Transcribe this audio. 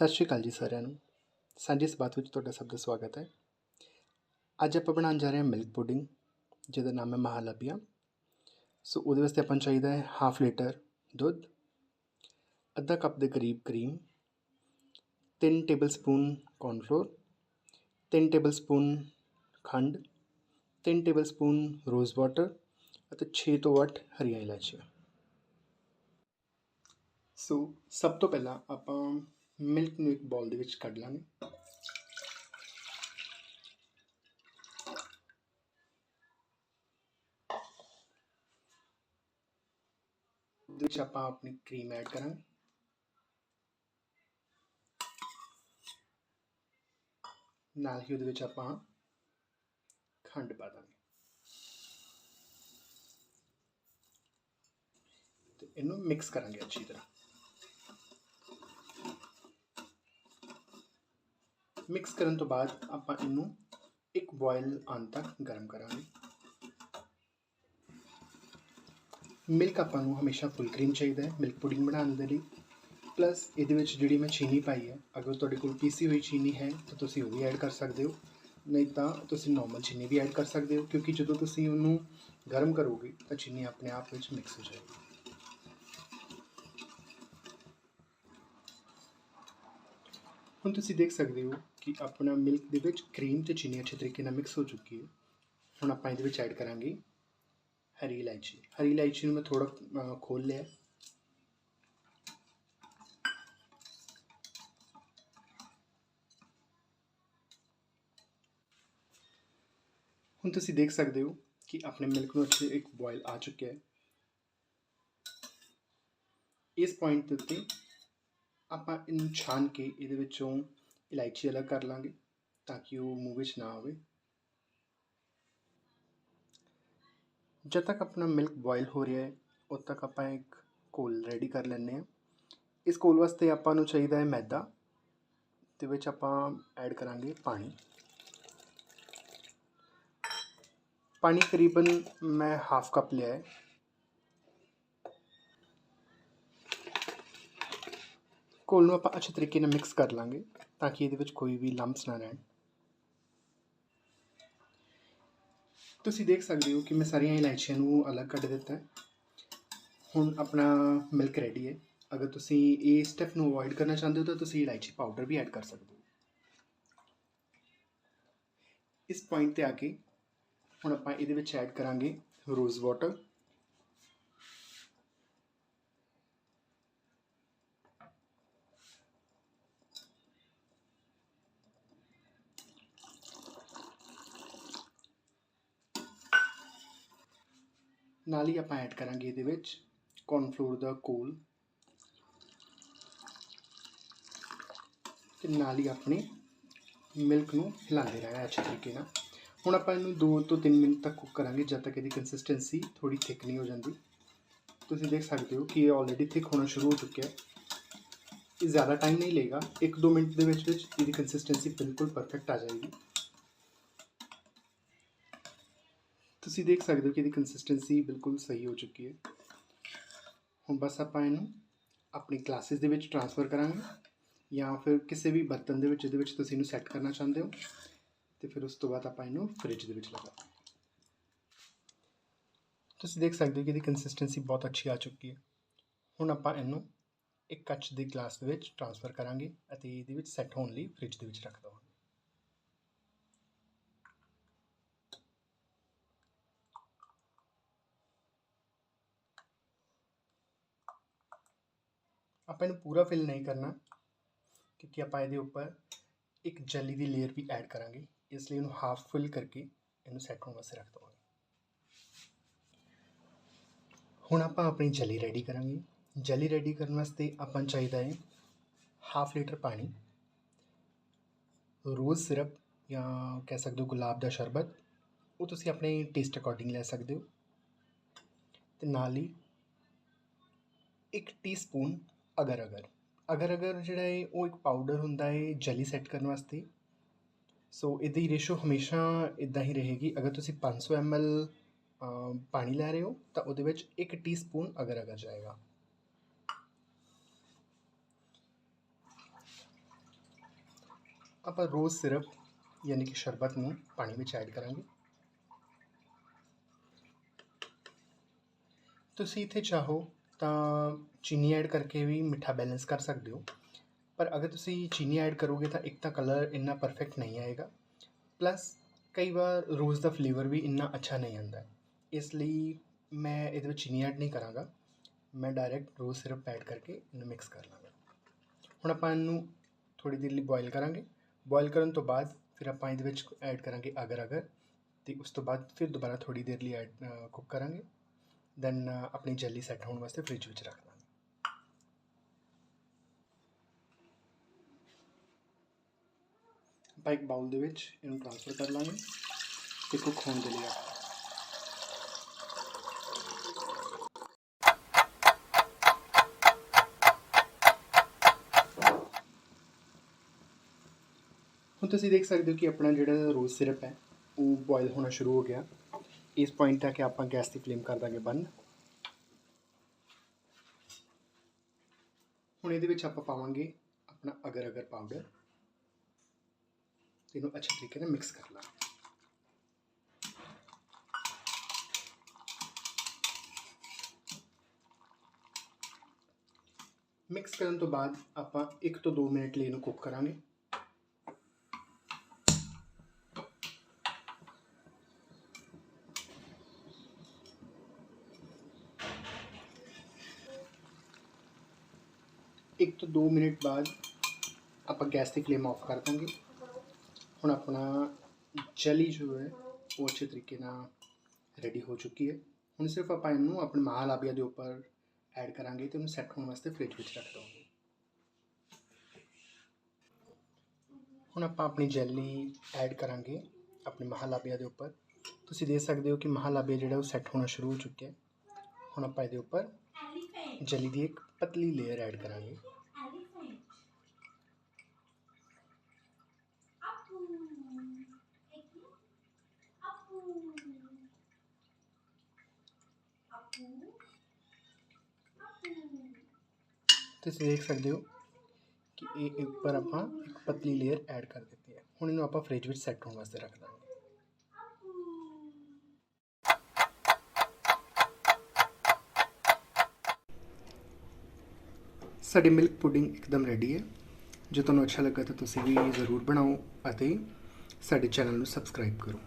ਸਤਿ ਸ਼੍ਰੀ ਅਕਾਲ ਜੀ ਸਾਰਿਆਂ ਨੂੰ। ਸਾਂਝੀ ਇਸ ਬਾਤ ਵਿੱਚ ਤੁਹਾਡਾ ਸਭ ਦਾ ਸਵਾਗਤ ਹੈ। ਅੱਜ ਆਪਾਂ ਬਣਾਉਣ ਜਾ ਰਹੇ ਹਾਂ ਮਿਲਕ ਪੁਡਿੰਗ ਜਿਹਦਾ ਨਾਮ ਹੈ ਮਹਾਲਬੀਆ। ਸੋ ਉਹਦੇ ਵਾਸਤੇ ਆਪਾਂ ਨੂੰ ਚਾਹੀਦਾ ਹੈ ਹਾਫ ਲੀਟਰ ਦੁੱਧ, ਅੱਧਾ ਕੱਪ ਦੇ ਕਰੀਬ cream 3 tablespoon cornflour 3 tablespoon ਖੰਡ 3 ਟੇਬਲ ਸਪੂਨ ਰੋਜ਼ ਵਾਟਰ ਅਤੇ 6 ਤੋਂ 8 ਹਰੀਆਂ ਇਲਾਇਚੀਆਂ। ਸੋ ਸਭ ਤੋਂ ਪਹਿਲਾਂ ਆਪਾਂ ਮਿਲਕ ਨੂੰ ਇੱਕ ਬਾਉਲ ਦੇ ਵਿੱਚ ਕੱਢ ਲਾਂਗੇ। ਉਹਦੇ ਵਿੱਚ ਆਪਾਂ ਆਪਣੀ ਕਰੀਮ ਐਡ ਕਰਾਂਗੇ। ਨਾਲ ਹੀ ਉਹਦੇ ਵਿੱਚ ਆਪਾਂ ਖੰਡ ਪਾ ਦਾਂਗੇ। ਤੇ ਇਹਨੂੰ ਮਿਕਸ ਕਰਾਂਗੇ ਅੱਛੀ ਤਰ੍ਹਾਂ। ਮਿਕਸ ਕਰਨ ਤੋਂ ਬਾਅਦ ਆਪਾਂ ਇਹਨੂੰ ਇੱਕ ਬੋਇਲ ਆਉਣ ਤੱਕ ਗਰਮ ਕਰਾਂਗੇ। ਮਿਲਕ ਆਪਾਂ ਨੂੰ ਹਮੇਸ਼ਾ ਫੁੱਲ ਕਰੀਮ ਚਾਹੀਦਾ ਹੈ ਮਿਲਕ ਪੁਡਿੰਗ ਬਣਾਉਣ ਦੇ ਲਈ। ਪਲੱਸ ਇਹਦੇ ਵਿੱਚ ਜਿਹੜੀ ਮੈਂ ਚੀਨੀ ਪਾਈ ਹੈ, ਅਗਰ ਤੁਹਾਡੇ ਕੋਲ ਪੀਸੀ ਹੋਈ ਚੀਨੀ ਹੈ, ਤਾਂ ਤੁਸੀਂ ਉਹ ਵੀ ਐਡ ਕਰ ਸਕਦੇ ਹੋ। ਨਹੀਂ ਤਾਂ ਤੁਸੀਂ ਨਾਰਮਲ ਚੀਨੀ ਵੀ ਐਡ ਕਰ ਸਕਦੇ ਹੋ, ਕਿਉਂਕਿ ਜਦੋਂ ਤੁਸੀਂ ਉਹਨੂੰ ਗਰਮ ਕਰੋਗੇ, ਤਾਂ ਚੀਨੀ ਆਪਣੇ ਆਪ ਵਿੱਚ ਮਿਕਸ ਹੋ ਜਾਏਗੀ। ਹੁਣ ਤੁਸੀਂ ਦੇਖ ਸਕਦੇ ਹੋ ਕਿ ਆਪਣਾ ਮਿਲਕ ਦੇ ਵਿੱਚ ਕਰੀਮ ਤੇ ਚੀਨੀ ਅੱਛੇ ਤਰੀਕੇ ਨਾਲ ਮਿਕਸ ਹੋ ਚੁੱਕੀ ਹੈ ਹੁਣ ਆਪਾਂ ਇਹਦੇ ਵਿੱਚ ਐਡ ਕਰਾਂਗੇ ਹਰੀ ਇਲਾਇਚੀ ਹਰੀ ਇਲਾਇਚੀ ਨੂੰ ਮੈਂ ਥੋੜਾ ਖੋਲ ਲਿਆ ਹੁਣ ਤੁਸੀਂ ਦੇਖ ਸਕਦੇ ਹੋ ਕਿ ਆਪਣੇ ਮਿਲਕ ਨੂੰ ਅੱਛੇ ਇੱਕ ਬੋਇਲ ਆ ਚੁੱਕਿਆ ਹੈ ਇਸ ਪੁਆਇੰਟ ਦੇ ਉੱਤੇ ਆਪਾਂ ਇਹਨੂੰ ਛਾਨ ਕੇ ਇਹਦੇ ਵਿੱਚੋਂ ਇਲਾਇਚੀ ਅਲੱਗ ਕਰ ਲਾਂਗੇ ਤਾਂ ਕਿ ਉਹ ਮੂੰਹ ਵਿੱਚ ਨਾ ਆਵੇ। ਜਦ ਤੱਕ ਆਪਣਾ ਮਿਲਕ ਬੋਇਲ ਹੋ ਰਿਹਾ ਹੈ, ਉਦ ਤੱਕ ਆਪਾਂ ਇੱਕ ਕੋਲ ਰੈਡੀ ਕਰ ਲੈਂਦੇ ਹਾਂ। ਇਸ ਕੋਲ ਵਾਸਤੇ ਆਪਾਂ ਨੂੰ ਚਾਹੀਦਾ ਹੈ ਮੈਦਾ ਤੇ ਵਿੱਚ ਆਪਾਂ ਐਡ ਕਰਾਂਗੇ ਪਾਣੀ। ਪਾਣੀ ਕਰੀਬਨ ਮੈਂ ਹਾਫ ਕੱਪ ਲਿਆ ਹੈ। ਘੋਲ ਨੂੰ ਆਪਾਂ ਅੱਛੇ ਤਰੀਕੇ ਨਾਲ ਮਿਕਸ ਕਰ ਲਾਂਗੇ ਤਾਂ ਕਿ ਇਹਦੇ ਵਿੱਚ ਕੋਈ ਵੀ ਲੰਪਸ ਨਾ ਰਹਿਣ। ਤੁਸੀਂ ਦੇਖ ਸਕਦੇ ਹੋ ਕਿ ਮੈਂ ਸਾਰੀਆਂ ਇਲਾਇਚੀਆਂ ਨੂੰ ਅਲੱਗ ਕੱਢ ਦਿੱਤਾ ਹੈ। ਹੁਣ ਆਪਣਾ ਮਿਲਕ ਰੈਡੀ ਹੈ। ਅਗਰ ਤੁਸੀਂ ਇਹ ਸਟੈਪ ਨੂੰ ਅਵੋਇਡ ਕਰਨਾ ਚਾਹੁੰਦੇ ਹੋ ਤਾਂ ਤੁਸੀਂ ਇਲਾਇਚੀ ਪਾਊਡਰ ਵੀ ਐਡ ਕਰ ਸਕਦੇ ਹੋ। ਇਸ ਪੁਆਇੰਟ ਤੇ ਆ ਕੇ ਹੁਣ ਆਪਾਂ ਇਹਦੇ ਵਿੱਚ ਐਡ ਕਰਾਂਗੇ ਰੋਜ਼ ਵਾਟਰ ਨਾਲ ਹੀ ਆਪਾਂ ਐਡ ਕਰਾਂਗੇ ਇਹਦੇ ਵਿੱਚ ਕੌਰਨਫਲੋਰ ਦਾ ਕੋਲ ਤੇ ਨਾਲ ਹੀ ਆਪਣੇ ਮਿਲਕ ਨੂੰ ਹਿਲਾਉਂਦੇ ਰਹਿਣਾ ਅੱਛੇ ਤਰੀਕੇ ਨਾਲ। ਹੁਣ ਆਪਾਂ ਇਹਨੂੰ 2 ਤੋਂ 3 ਮਿੰਟ ਤੱਕ ਕੁੱਕ ਕਰਾਂਗੇ ਜਦ ਤੱਕ ਇਹਦੀ ਕੰਸਿਸਟੈਂਸੀ ਥੋੜੀ ਥਿਕ ਨਹੀਂ ਹੋ ਜਾਂਦੀ। ਤੁਸੀਂ ਦੇਖ ਸਕਦੇ ਹੋ ਕਿ ਇਹ ਆਲਰੇਡੀ ਥਿਕ ਹੋਣਾ ਸ਼ੁਰੂ ਹੋ ਚੁੱਕਿਆ ਹੈ। ਇਹ ਜ਼ਿਆਦਾ ਟਾਈਮ ਨਹੀਂ ਲਏਗਾ। 1-2 ਮਿੰਟ ਦੇ ਵਿੱਚ ਵਿੱਚ ਇਹਦੀ ਕੰਸਿਸਟੈਂਸੀ ਬਿਲਕੁਲ ਪਰਫੈਕਟ ਆ ਜਾਏਗੀ। ਤੁਸੀਂ ਦੇਖ ਸਕਦੇ ਹੋ ਕਿ ਇਹਦੀ ਕੰਸਿਸਟੈਂਸੀ ਬਿਲਕੁਲ ਸਹੀ ਹੋ ਚੁੱਕੀ ਹੈ। ਹੁਣ ਬਸ ਆਪਾਂ ਇਹਨੂੰ ਆਪਣੀ ਕਲਾਸਿਸ ਦੇ ਵਿੱਚ ਟ੍ਰਾਂਸਫਰ ਕਰਾਂਗੇ ਜਾਂ ਫਿਰ ਕਿਸੇ ਵੀ ਬਰਤਨ ਦੇ ਵਿੱਚ ਇਹਦੇ ਵਿੱਚ ਤੁਸੀਂ ਇਹਨੂੰ ਸੈੱਟ ਕਰਨਾ ਚਾਹੁੰਦੇ ਹੋ। ਤੇ ਫਿਰ ਉਸ ਤੋਂ ਬਾਅਦ ਆਪਾਂ ਇਹਨੂੰ ਫ੍ਰਿਜ ਦੇ ਵਿੱਚ ਲਗਾਵਾਂਗੇ। ਤੁਸੀਂ ਦੇਖ ਸਕਦੇ ਹੋ ਕਿ ਇਹਦੀ ਕੰਸਿਸਟੈਂਸੀ ਬਹੁਤ ਅੱਛੀ ਆ ਚੁੱਕੀ ਹੈ। ਹੁਣ ਆਪਾਂ ਇਹਨੂੰ ਇੱਕ ਕੱਚ ਦੇ ਗਲਾਸ ਦੇ ਵਿੱਚ ਟ੍ਰਾਂਸਫਰ ਕਰਾਂਗੇ ਅਤੇ ਇਹਦੇ ਵਿੱਚ ਸੈੱਟ ਹੋਣ ਲਈ ਫ੍ਰਿਜ ਦੇ ਵਿੱਚ ਰੱਖ ਦਵਾਂਗੇ। ਆਪਾਂ ਇਹਨੂੰ ਪੂਰਾ ਫਿਲ ਨਹੀਂ ਕਰਨਾ, ਕਿਉਂਕਿ ਆਪਾਂ ਇਹਦੇ ਉੱਪਰ ਇੱਕ ਜੈਲੀ ਦੀ ਲੇਅਰ ਵੀ ਐਡ ਕਰਾਂਗੇ। ਇਸ ਲਈ ਇਹਨੂੰ ਹਾਫ ਫਿਲ ਕਰਕੇ ਇਹਨੂੰ ਸੈੱਟ ਹੋਣ ਵਾਸਤੇ ਰੱਖ ਦਵਾਂਗੇ। ਹੁਣ ਆਪਾਂ ਆਪਣੀ ਜੈਲੀ ਰੈਡੀ ਕਰਾਂਗੇ। ਜੈਲੀ ਰੈਡੀ ਕਰਨ ਵਾਸਤੇ ਆਪਾਂ ਚਾਹੀਦਾ ਹੈ ਹਾਫ ਲੀਟਰ ਪਾਣੀ, ਰੋਜ਼ ਸਿਰਪ ਜਾਂ ਕਹਿ ਸਕਦੇ ਹੋ ਗੁਲਾਬ ਦਾ ਸ਼ਰਬਤ, ਉਹ ਤੁਸੀਂ ਆਪਣੇ ਟੇਸਟ ਅਕੋਰਡਿੰਗ ਲੈ ਸਕਦੇ ਹੋ। ਤੇ ਨਾਲ ਹੀ ਇੱਕ ਟੀਸਪੂਨ ਅਗਰ ਅਗਰ। ਅਗਰ ਅਗਰ ਜਿਹੜਾ ਹੈ ਉਹ ਇੱਕ ਪਾਊਡਰ ਹੁੰਦਾ ਹੈ ਜੈਲੀ ਸੈੱਟ ਕਰਨ ਵਾਸਤੇ। ਸੋ ਇਹਦੀ ਰੇਸ਼ੋ ਹਮੇਸ਼ਾ ਇਦਾਂ ਹੀ ਰਹੇਗੀ। ਅਗਰ ਤੁਸੀਂ 500 ml ਪਾਣੀ ਲੈ ਰਹੇ ਹੋ, ਤਾਂ ਉਹਦੇ ਵਿੱਚ 1 ਟੀਸਪੂਨ ਅਗਰ ਅਗਰ ਜਾਏਗਾ। ਆਪਾਂ ਰੋਜ਼ ਸਿਰਪ, ਯਾਨੀ ਕਿ ਸ਼ਰਬਤ ਨੂੰ ਪਾਣੀ ਵਿੱਚ ਐਡ ਕਰਾਂਗੇ। ਤੁਸੀਂ ਇੱਥੇ ਚਾਹੋ ਤਾਂ ਚੀਨੀ ਐਡ ਕਰਕੇ ਵੀ ਮਿੱਠਾ ਬੈਲੈਂਸ ਕਰ ਸਕਦੇ ਹੋ। ਪਰ ਅਗਰ ਤੁਸੀਂ ਚੀਨੀ ਐਡ ਕਰੋਗੇ ਤਾਂ ਇੱਕ ਤਾਂ ਕਲਰ ਇੰਨਾ ਪਰਫੈਕਟ ਨਹੀਂ ਆਏਗਾ। ਪਲੱਸ ਕਈ ਵਾਰ ਰੋਜ਼ ਦਾ ਫਲੇਵਰ ਵੀ ਇੰਨਾ ਅੱਛਾ ਨਹੀਂ ਆਉਂਦਾ। ਇਸ ਲਈ ਮੈਂ ਇਹਦੇ ਵਿੱਚ ਚੀਨੀ ਐਡ ਨਹੀਂ ਕਰਾਂਗਾ। ਮੈਂ ਡਾਇਰੈਕਟ ਰੋਜ਼ ਸਿਰਪ ਐਡ ਕਰਕੇ ਇਹਨੂੰ ਮਿਕਸ ਕਰ ਲਾਂਗਾ। ਹੁਣ ਆਪਾਂ ਇਹਨੂੰ ਥੋੜੀ ਦੇਰ ਲਈ ਬੋਇਲ ਕਰਾਂਗੇ। ਬੋਇਲ ਕਰਨ ਤੋਂ ਬਾਅਦ ਫਿਰ ਆਪਾਂ ਇਹਦੇ ਵਿੱਚ ਐਡ ਕਰਾਂਗੇ ਅਗਰ ਅਗਰ ਤੇ ਉਸ ਤੋਂ ਬਾਅਦ ਫਿਰ ਦੁਬਾਰਾ ਥੋੜੀ ਦੇਰ ਲਈ ਐਡ ਕੁੱਕ ਕਰਾਂਗੇ। ਦੈਨ uh, ਆਪਣੀ ਜੈਲੀ ਸੈੱਟ ਹੋਣ ਵਾਸਤੇ ਫ੍ਰਿਜ ਵਿੱਚ ਰੱਖ ਦਾਂਗੇ। ਆਪਾਂ ਇੱਕ ਬਾਉਲ ਦੇ ਵਿੱਚ ਇਹਨੂੰ ਟ੍ਰਾਂਸਫਰ ਕਰ ਲਾਂਗੇ। ਤੇ ਕੁੱਕ ਹੋਣ ਦੇ ਲਈ ਆਪਾਂ। ਹੁਣ ਤੁਸੀਂ ਦੇਖ ਸਕਦੇ ਹੋ ਕਿ ਆਪਣਾ ਜਿਹੜਾ ਰੋਜ਼ ਸਿਰਪ ਹੈ, ਉਹ ਬੋਇਲ ਹੋਣਾ ਸ਼ੁਰੂ ਹੋ ਗਿਆ। ਇਸ ਪੁਆਇੰਟ ਤੱਕ ਆਪਾਂ ਗੈਸ ਦੀ ਫਲੇਮ ਕਰ ਦਾਂਗੇ ਬੰਦ। ਹੁਣ ਇਹਦੇ ਵਿੱਚ ਆਪਾਂ ਪਾਵਾਂਗੇ ਆਪਣਾ ਅਗਰ ਅਗਰ ਪਾਊਡਰ ਇਹਨੂੰ ਅੱਛੇ ਤਰੀਕੇ ਨਾਲ ਮਿਕਸ ਕਰ ਲਾਂ ਮਿਕਸ ਕਰਨ ਤੋਂ ਬਾਅਦ ਆਪਾਂ 1 ਤੋਂ 2 ਮਿੰਟ ਲਈ ਇਹਨੂੰ ਕੁੱਕ ਕਰਾਂਗੇ। ਇੱਕ ਤੋਂ 2 ਮਿੰਟ ਬਾਅਦ ਆਪਾਂ ਗੈਸ ਦੀ ਫਲੇਮ ਆਫ ਕਰ ਦਾਂਗੇ। ਹੁਣ ਆਪਣਾ ਜਲੀ ਜੋ ਹੈ, ਉਹ ਅੱਛੇ ਤਰੀਕੇ ਨਾਲ ਰੈਡੀ ਹੋ ਚੁੱਕੀ ਹੈ। ਹੁਣ ਸਿਰਫ ਆਪਾਂ ਇਹਨੂੰ ਆਪਣੇ ਮਹਾਲਾਬੀਆ ਦੇ ਉੱਪਰ ਐਡ ਕਰਾਂਗੇ ਤੇ ਉਹਨੂੰ ਸੈੱਟ ਹੋਣ ਵਾਸਤੇ ਫ੍ਰਿਜ ਵਿੱਚ ਰੱਖ ਦਵਾਂਗੇ। ਹੁਣ ਆਪਾਂ ਆਪਣੀ ਜੈਲੀ ਐਡ ਕਰਾਂਗੇ ਆਪਣੇ ਮਹਾਲਾਬੀਆ ਦੇ ਉੱਪਰ। ਤੁਸੀਂ ਦੇਖ ਸਕਦੇ ਹੋ ਕਿ ਮਹਾਲਾਬੀਆ ਜਿਹੜਾ ਉਹ ਸੈੱਟ ਹੋਣਾ ਸ਼ੁਰੂ ਹੋ ਚੁੱਕਿਆ ਹੈ। ਹੁਣ ਆਪਾਂ ਇਹਦੇ ਉੱਪਰ ਜੈਲੀ ਦੀ ਇੱਕ ਪਤਲੀ ਲੇਅਰ ਐਡ ਕਰਾਂਗੇ ਤੁਸੀਂ ਦੇਖ ਸਕਦੇ ਹੋ ਕਿ ਇਹ ਉੱਪਰ ਆਪਾਂ ਇੱਕ ਪਤਲੀ ਲੇਅਰ ਐਡ ਕਰ ਦਿੱਤੀ ਹੈ ਹੁਣ ਇਹਨੂੰ ਆਪਾਂ ਫ੍ਰਿਜ ਵਿੱਚ ਸੈੱਟ ਹੋਣ ਵਾਸਤੇ ਰੱਖ ਦਾਂਗੇ ਸਾਡੀ ਮਿਲਕ ਪੁਡਿੰਗ ਇੱਕਦਮ ਰੈਡੀ ਹੈ। ਜੇ ਤੁਹਾਨੂੰ ਅੱਛਾ ਲੱਗਾ ਤਾਂ ਤੁਸੀਂ ਵੀ ਜ਼ਰੂਰ ਬਣਾਓ ਅਤੇ ਸਾਡੇ ਚੈਨਲ ਨੂੰ ਸਬਸਕ੍ਰਾਈਬ ਕਰੋ।